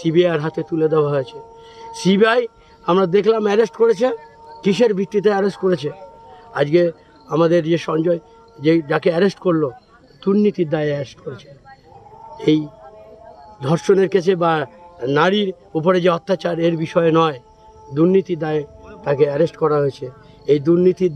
সিবিআইয়ের হাতে তুলে দেওয়া হয়েছে। সিবিআই, আমরা দেখলাম অ্যারেস্ট করেছে, কিসের ভিত্তিতে অ্যারেস্ট করেছে? আজকে আমাদের যে সঞ্জয়, যে যাকে অ্যারেস্ট করল, দুর্নীতির দায়ে অ্যারেস্ট করেছে। এই ধর্ষণের কেসে বা নারীর উপরে যে অত্যাচার, এর বিষয়ে নয় দুর্নীতি দায়ে তাকে অ্যারেস্ট করা হয়েছে। এই দুর্নীতির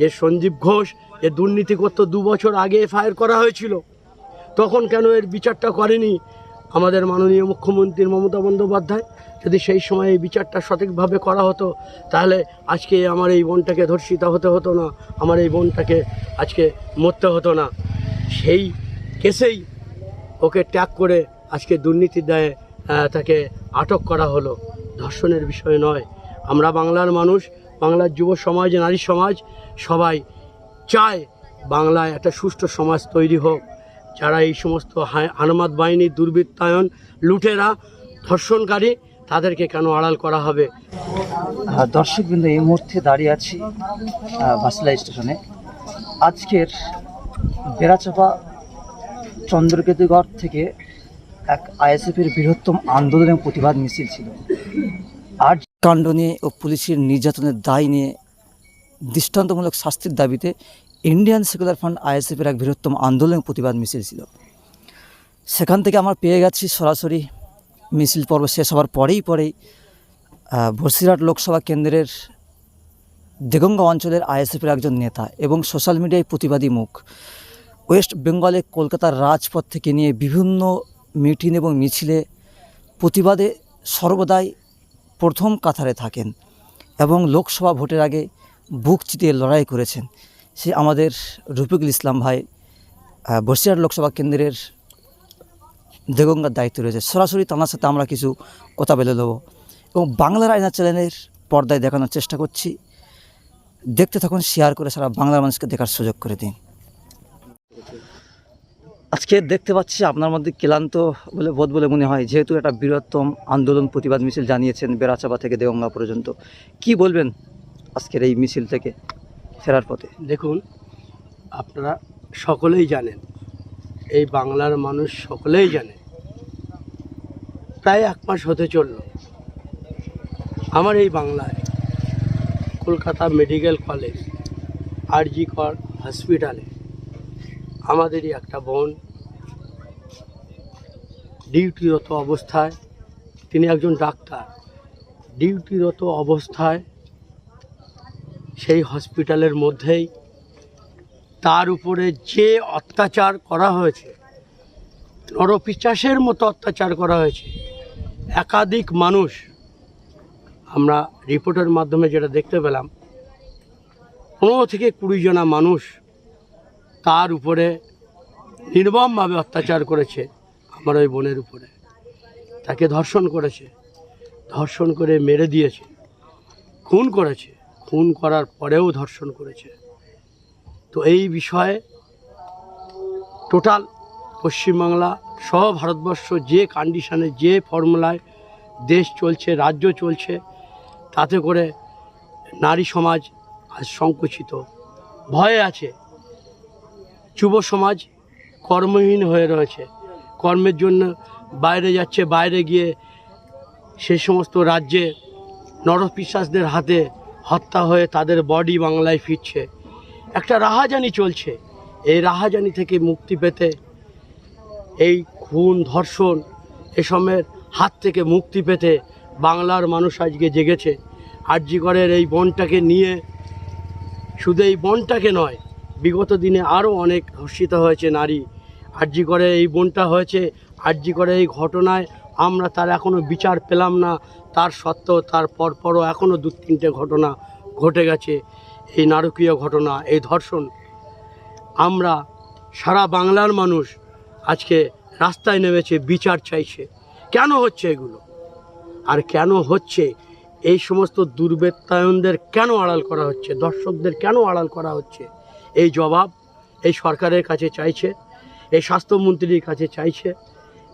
যে সঞ্জীব ঘোষ, যে দুর্নীতি করতো দু বছর আগে এফআইআর করা হয়েছিল, তখন কেন এর বিচারটা করেনি? আমাদের মাননীয় মুখ্যমন্ত্রী মমতা বন্দ্যোপাধ্যায়, যদি সেই সময় এই বিচারটা সঠিকভাবে করা হতো, তাহলে আজকে আমার এই বোনটাকে ধর্ষিত হতে হতো না, আমার এই বোনটাকে আজকে মরতে হতো না। সেই কেসেই ওকে ট্যাগ করে আজকে দুর্নীতির দায়ে তাকে আটক করা হলো। ধর্ষণের বিষয় নয়। আমরা বাংলার মানুষ, বাংলার যুব সমাজ, নারী সমাজ, সবাই চায় বাংলায় একটা সুষ্ঠু সমাজ তৈরি হোক। যারা এই সমস্ত হা- বাহিনী দুর্বৃত্তায়ন লুটেরা ধর্ষণকারী তাদেরকে কেন আড়াল করা হবে? দর্শকবৃন্দ এই মুহূর্তে দাঁড়িয়ে আছি আহ, বাসলা স্টেশনে। আজকের বেড়াচাপা চন্দ্রকেতুগড় থেকে এক আইএসএফের বৃহত্তম আন্দোলনের প্রতিবাদ মিছিল ছিল। আর কাণ্ড নিয়ে ও পুলিশের নির্যাতনের দায় নিয়ে দৃষ্টান্তমূলক শাস্তির দাবিতে ইন্ডিয়ান সেকুলার ফান্ড আইএসএফের এক বৃহত্তম আন্দোলনের প্রতিবাদ মিছিল ছিল। সেখান থেকে আমরা পেয়ে গেছি সরাসরি মিছিল পর্ব শেষ হওয়ার পরেই পরেই বসিরহাট লোকসভা কেন্দ্রের দেগঙ্গা অঞ্চলের আইএসএফের একজন নেতা এবং সোশ্যাল মিডিয়ায় প্রতিবাদী মুখ। ওয়েস্ট বেঙ্গলে কলকাতার রাজপথ থেকে নিয়ে বিভিন্ন মিটিং এবং মিছিলে প্রতিবাদে সর্বদাই প্রথম কাতারে থাকেন এবং লোকসভা ভোটের আগে বুক চিতিয়ে লড়াই করেছেন। সে আমাদের রফিকুল ইসলাম ভাই বসিরহাট লোকসভা কেন্দ্রের দেগঙ্গার দায়িত্ব রয়েছে। সরাসরি তাঁর সাথে আমরা কিছু কথা বলে দেবো এবং বাংলার আয়না চ্যানেলের পর্দায় দেখানোর চেষ্টা করছি। দেখতে থাকুন, শেয়ার করে সারা বাংলার মানুষকে দেখার সুযোগ করে দিন। আজকে দেখতে পাচ্ছি আপনার মধ্যে ক্লান্ত বলে বোধ বলে মনে হয়, যেহেতু একটা বৃহত্তম আন্দোলন প্রতিবাদ মিছিল জানিয়েছেন বেড়াচাপা থেকে দেগঙ্গা পর্যন্ত। কি বলবেন আজকের এই মিছিল থেকে? ফেরার পথে। দেখুন, আপনারা সকলেই জানেন, এই বাংলার মানুষ সকলেই জানে, প্রায় এক মাস হতে চলল। আমার এই বাংলায় কলকাতা মেডিকেল কলেজ, আরজি কর হসপিটালে আমাদেরই একটা বোন ডিউটিরত অবস্থায়, তিনি একজন ডাক্তার। ডিউটিরত অবস্থায় সেই হসপিটালের মধ্যেই তার উপরে যে অত্যাচার করা হয়েছে, নরপিচাসের মতো অত্যাচার করা হয়েছে, একাধিক মানুষ, আমরা রিপোর্টের মাধ্যমে যেটা দেখতে পেলাম, পনেরো থেকে কুড়ি জনা মানুষ তার উপরে নির্মমভাবে অত্যাচার করেছে আমার ওই বোনের উপরে। তাকে ধর্ষণ করেছে, ধর্ষণ করে মেরে দিয়েছে, খুন করেছে। খুন করার পরেও ধর্ষণ করেছে। তো এই বিষয়ে টোটাল পশ্চিমবাংলা, সহ ভারতবর্ষ যে কন্ডিশনে যে ফর্মুলায় দেশ চলছে, রাজ্য চলছে, তাতে করে নারী সমাজ আজ সংকুচিত। ভয়ে আছে। যুব সমাজ কর্মহীন হয়ে রয়েছে। কর্মের জন্য বাইরে যাচ্ছে, বাইরে গিয়ে সে সমস্ত রাজ্যে নরপিশ্বাসদের হাতে হত্যা হয়ে তাদের বডি বাংলায় ফিরছে। একটা রাহাজানি চলছে। এই রাহাজানি থেকে মুক্তি পেতে এই খুন, ধর্ষণ এসবের হাত থেকে মুক্তি পেতে বাংলার মানুষ আজকে জেগেছে। আরজিগড়ের এই বনটাকে নিয়ে শুধু এই বনটাকে নয়, বিগত দিনে আরও অনেক ধর্ষিত হয়েছে নারী। করে এই বনটা হয়েছে করে এই ঘটনায় আমরা তার এখনও বিচার পেলাম না, তার সত্ত্বেও তার পরপরও এখনও দু তিনটে ঘটনা ঘটে গেছে, এই নারকীয় ঘটনা, এই ধর্ষণ। আমরা সারা বাংলার মানুষ আজকে রাস্তায় নেমেছে, বিচার চাইছে। কেন হচ্ছে এগুলো? আর কেন হচ্ছে? এই সমস্ত দুর্বৃত্তায়নদের কেন আড়াল করা হচ্ছে? দর্শকদের কেন আড়াল করা হচ্ছে? এই জবাব এই সরকারের কাছে চাইছে, এই স্বাস্থ্যমন্ত্রীর কাছে চাইছে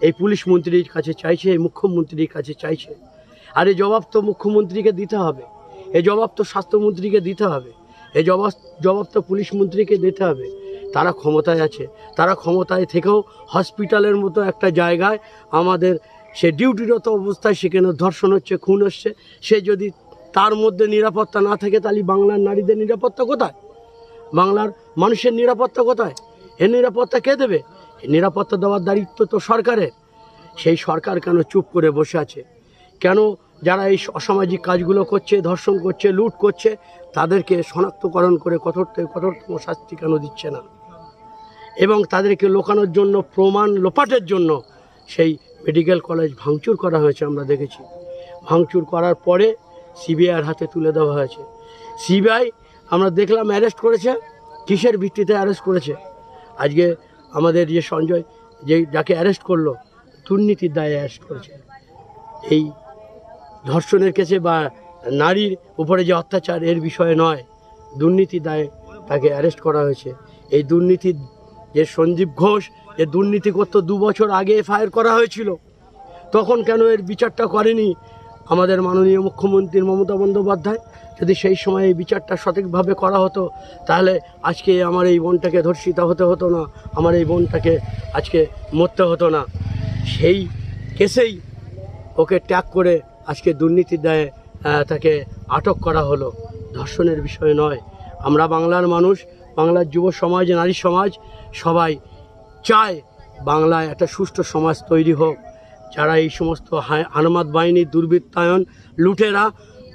এই পুলিশ মন্ত্রীর কাছে চাইছে, এই মুখ্যমন্ত্রীর কাছে চাইছে। আর এই জবাব তো মুখ্যমন্ত্রীকে দিতে হবে। এই জবাব তো স্বাস্থ্যমন্ত্রীকে দিতে হবে। এই জবাব জবাব তো পুলিশ মন্ত্রীকে দিতে হবে। তারা ক্ষমতায় আছে। তারা ক্ষমতায় থেকেও হসপিটালের মতো একটা জায়গায় আমাদের সে ডিউটিরত অবস্থায় সেখানে ধর্ষণ হচ্ছে, খুন হচ্ছে? সে যদি তার মধ্যে নিরাপত্তা না থাকে, তাহলে বাংলার নারীদের নিরাপত্তা কোথায়? বাংলার মানুষের নিরাপত্তা কোথায়? এর নিরাপত্তা কে দেবে? নিরাপত্তা দেওয়ার দায়িত্ব তো সরকারের। সেই সরকার কেন চুপ করে বসে আছে? কেন যারা এই অসামাজিক কাজগুলো করছে, ধর্ষণ করছে, লুট করছে, তাদেরকে শনাক্তকরণ করে কঠোর থেকে কঠোরতম শাস্তি কেন দিচ্ছে না? এবং তাদেরকে লোকানোর জন্য, প্রমাণ লোপাটের জন্য সেই মেডিকেল কলেজ ভাঙচুর করা হয়েছে আমরা দেখেছি। ভাঙচুর করার পরে সিবিআইয়ের হাতে তুলে দেওয়া হয়েছে। সিবিআই, আমরা দেখলাম অ্যারেস্ট করেছে। কিসের ভিত্তিতে অ্যারেস্ট করেছে? আজকে আমাদের যে সঞ্জয়, যে যাকে অ্যারেস্ট করল, দুর্নীতির দায়ে অ্যারেস্ট করেছে। এই ধর্ষণের কেসে বা নারীর উপরে যে অত্যাচার, এর বিষয়ে নয় দুর্নীতি দায়ে তাকে অ্যারেস্ট করা হয়েছে। এই দুর্নীতির যে সঞ্জীব ঘোষ যে দুর্নীতি করতো দু বছর আগে এফআইআর করা হয়েছিল, তখন কেন এর বিচারটা করেনি? আমাদের মাননীয় মুখ্যমন্ত্রী মমতা বন্দ্যোপাধ্যায়, যদি সেই সময় এই বিচারটা সঠিকভাবে করা হতো, তাহলে আজকে আমার এই বোনটাকে ধর্ষিত হতে হতো না, আমার এই বোনটাকে আজকে মরতে হতো না। সেই কেসেই ওকে ট্যাগ করে আজকে দুর্নীতির দায়ে তাকে আটক করা হলো। ধর্ষণের বিষয় নয়। আমরা বাংলার মানুষ, বাংলার যুব সমাজ, নারী সমাজ, সবাই চায় বাংলায় একটা সুষ্ঠু সমাজ তৈরি হোক। যারা এই সমস্ত হানমাদ বাহিনীর দুর্বৃত্তায়ন, লুটেরা,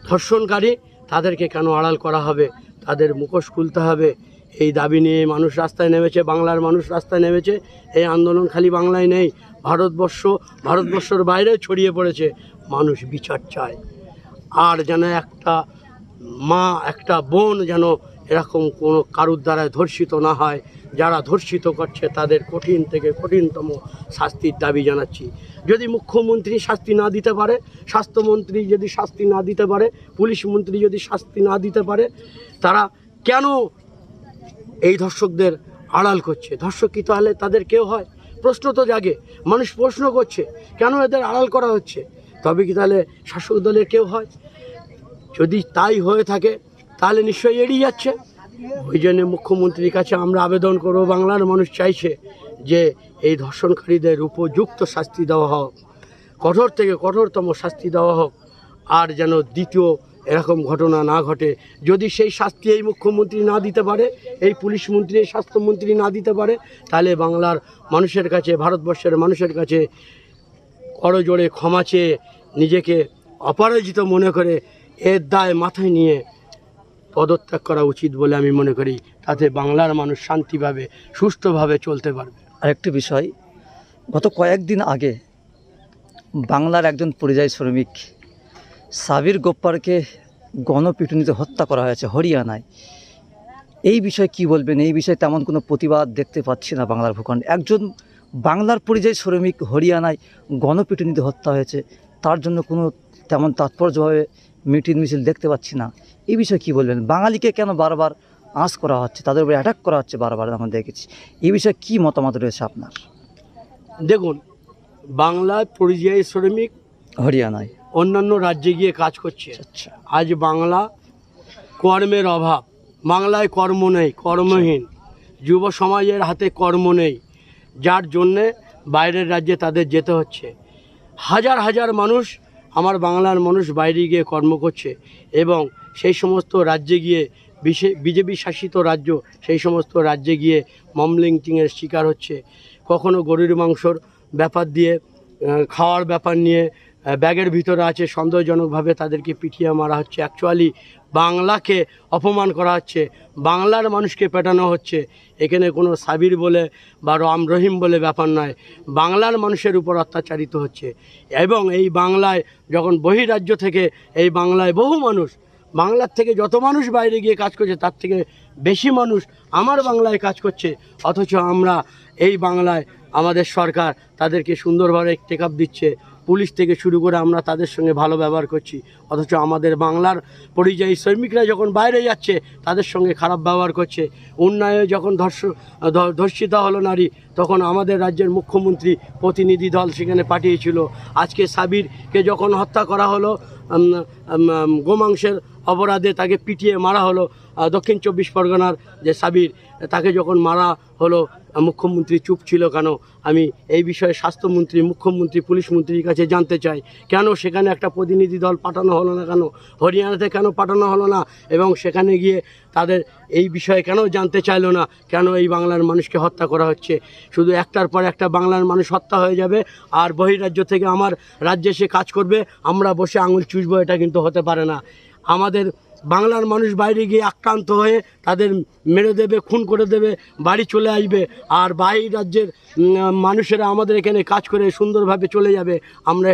ধর্ষণকারী, তাদেরকে কেন আড়াল করা হবে? তাদের মুখোশ খুলতে হবে। এই দাবি নিয়ে মানুষ রাস্তায় নেমেছে, বাংলার মানুষ রাস্তায় নেমেছে। এই আন্দোলন খালি বাংলায় নেই, ভারতবর্ষ, ভারতবর্ষের বাইরে ছড়িয়ে পড়েছে। মানুষ বিচার চায়। আর যেন একটা মা, একটা বোন যেন এরকম কোনো কারুর দ্বারায় ধর্ষিত না হয়, যারা ধর্ষিত করছে তাদের কঠিন থেকে কঠিনতম শাস্তির দাবি জানাচ্ছি। যদি মুখ্যমন্ত্রী শাস্তি না দিতে পারে, স্বাস্থ্যমন্ত্রী যদি শাস্তি না দিতে পারে, পুলিশ মন্ত্রী যদি শাস্তি না দিতে পারে, তারা কেন এই ধর্ষকদের আড়াল করছে? ধর্ষক কি তাহলে তাদের কেউ হয়? প্রশ্ন তো জাগে। মানুষ প্রশ্ন করছে, কেন এদের আড়াল করা হচ্ছে? তবে কি তাহলে শাসক দলের কেউ হয়? যদি তাই হয়ে থাকে, তাহলে নিশ্চয়ই এড়িয়ে যাচ্ছে। ওই জন্য মুখ্যমন্ত্রীর কাছে আমরা আবেদন করব, বাংলার মানুষ চাইছে যে এই ধর্ষণকারীদের উপযুক্ত শাস্তি দেওয়া হোক, কঠোর থেকে কঠোরতম শাস্তি দেওয়া হোক, আর যেন দ্বিতীয় এরকম ঘটনা না ঘটে। যদি সেই শাস্তি এই মুখ্যমন্ত্রী না দিতে পারে, এই পুলিশ মন্ত্রী, এই স্বাস্থ্যমন্ত্রী না দিতে পারে, তাহলে বাংলার মানুষের কাছে, ভারতবর্ষের মানুষের কাছে করজোড়ে ক্ষমা চেয়ে নিজেকে অপরাজিত মনে করে এর দায় মাথায় নিয়ে পদত্যাগ করা উচিত বলে আমি মনে করি। তাতে বাংলার মানুষ শান্তিভাবে, সুষ্ঠুভাবে চলতে পারবে। আরেকটি বিষয়, গত কয়েকদিন আগে বাংলার একজন পরিযায়ী শ্রমিক সাবির গোপ্পারকে গণপিটুনিতে হত্যা করা হয়েছে হরিয়ানায়। এই বিষয়ে কি বলবেন? এই বিষয়ে তেমন কোনো প্রতিবাদ দেখতে পাচ্ছি না বাংলার ভূখণ্ডে। একজন বাংলার পরিযায়ী শ্রমিক হরিয়ানায় গণপিটুনিতে হত্যা হয়েছে, তার জন্য কোনো তেমন তাৎপর্যভাবে মিটিং মিছিল দেখতে পাচ্ছি না। এই বিষয়ে কি বলবেন? বাঙালিকে কেন বারবার আঁচ করা হচ্ছে তাদের উপরে অ্যাটাক করা হচ্ছে বারবার আমরা দেখেছি। এই বিষয়ে কি মতামত রয়েছে আপনার? দেখুন বাংলায় পরিযায়ী শ্রমিক হরিয়ানায়। অন্যান্য রাজ্যে গিয়ে কাজ করছে। আচ্ছা। আজ বাংলা কর্মের অভাব। বাংলায় কর্ম নেই কর্মহীন। যুব সমাজের হাতে কর্ম নেই। যার জন্যে বাইরের রাজ্যে তাদের যেতে হচ্ছে। হাজার হাজার মানুষ আমার বাংলার মানুষ বাইরে গিয়ে কর্ম করছে এবং সেই সমস্ত রাজ্যে গিয়ে বিজেপি শাসিত রাজ্য, সেই সমস্ত রাজ্যে গিয়ে মমলিংটিংয়ের শিকার হচ্ছে। কখনো গরুর মাংসর ব্যাপার দিয়ে খাওয়ার ব্যাপার নিয়ে ব্যাগের ভিতরে আছে, সন্দেহজনকভাবে তাদেরকে পিটিয়ে মারা হচ্ছে। অ্যাকচুয়ালি বাংলাকে অপমান করা হচ্ছে, বাংলার মানুষকে পেটানো হচ্ছে। এখানে কোনো সাবির বলে বা রাম রহিম বলে ব্যাপার নয়, বাংলার মানুষের উপর অত্যাচারিত হচ্ছে। এবং এই বাংলায় যখন বহিরাজ্য থেকে, এই বাংলায় বহু মানুষ বাংলার থেকে যত মানুষ বাইরে গিয়ে কাজ করছে, তার থেকে বেশি মানুষ আমার বাংলায় কাজ করছে। অথচ আমরা এই বাংলায় আমাদের সরকার তাদেরকে সুন্দরভাবে টেক দিচ্ছে। পুলিশ থেকে শুরু করে আমরা তাদের সঙ্গে ভালো ব্যবহার করছি। অথচ আমাদের বাংলার পরিযায়ী শ্রমিকরা যখন বাইরে যাচ্ছে, তাদের সঙ্গে খারাপ ব্যবহার করছে। উন্নয়নে যখন ধর্ষ ধর্ষিতা হলো নারী, তখন আমাদের রাজ্যের মুখ্যমন্ত্রী প্রতিনিধি দল সেখানে পাঠিয়েছিল। আজকে সাবিরকে যখন হত্যা করা হলো গোমাংসের অপরাধে তাকে পিটিয়ে মারা হলো দক্ষিণ চব্বিশ পরগনার যে সাবির, তাকে যখন মারা হলো মুখ্যমন্ত্রী চুপ ছিল কেন? আমি এই বিষয়ে স্বাস্থ্যমন্ত্রী, মুখ্যমন্ত্রী, পুলিশ মন্ত্রীর কাছে জানতে চাই। কেন সেখানে একটা প্রতিনিধি দল পাঠানো হলো না কেন? হরিয়ানাতে কেন পাঠানো হলো না? এবং সেখানে গিয়ে তাদের এই বিষয়ে কেন জানতে চাইলো না? কেন এই বাংলার মানুষকে হত্যা করা হচ্ছে? শুধু একটার পর একটা বাংলার মানুষ হত্যা হয়ে যাবে আর বহিরাজ্য থেকে আমার রাজ্যে সে কাজ করবে, আমরা বসে আঙুল চুষবো, এটা কিন্তু হতে পারে না। আমাদের বাংলার মানুষ বাইরে গিয়ে আক্রান্ত হয়ে তাদের মেরে দেবে, খুন করে দেবে, বাড়ি চলে আসবে। আর বাইর রাজ্যের মানুষেরা আমাদের এখানে কাজ করে সুন্দরভাবে চলে যাবে। আমরা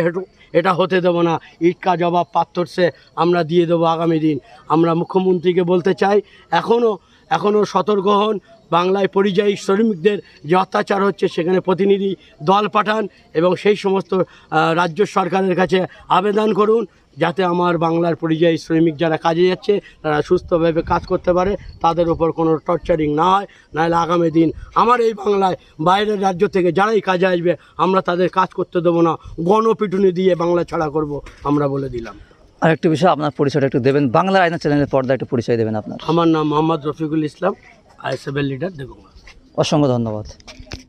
এটা হতে দেবো না। ইটকা জবাব পাথর সে আমরা দিয়ে দেবো আগামী দিন। আমরা মুখ্যমন্ত্রীকে বলতে চাই এখনও এখনও সতর্ক হন। বাংলায় পরিযায়ী শ্রমিকদের যে অত্যাচার হচ্ছে, সেখানে প্রতিনিধি দল পাঠান এবং সেই সমস্ত রাজ্য সরকারের কাছে আবেদন করুন। যাতে আমার বাংলার পরিযায়ী শ্রমিক যারা কাজে যাচ্ছে তারা সুস্থভাবে কাজ করতে পারে। তাদের উপর কোনো টর্চারিং না হয় নাহলে আগামী দিন আমার এই বাংলায় বাইরের রাজ্য থেকে যারাই কাজে আসবে আমরা তাদের কাজ করতে দেবো না। গণপিটুনি দিয়ে বাংলা ছাড়া করব আমরা বলে দিলাম। আর একটু বিষয় আপনার পরিচয়টা একটু দেবেন। বাংলা আয়না চ্যানেলের পর্দা একটু পরিচয় দেবেন আপনার। আমার নাম মোহাম্মদ রফিকুল ইসলাম আইএসএফের লিডার দেবঙ্গা অসংখ্য ধন্যবাদ।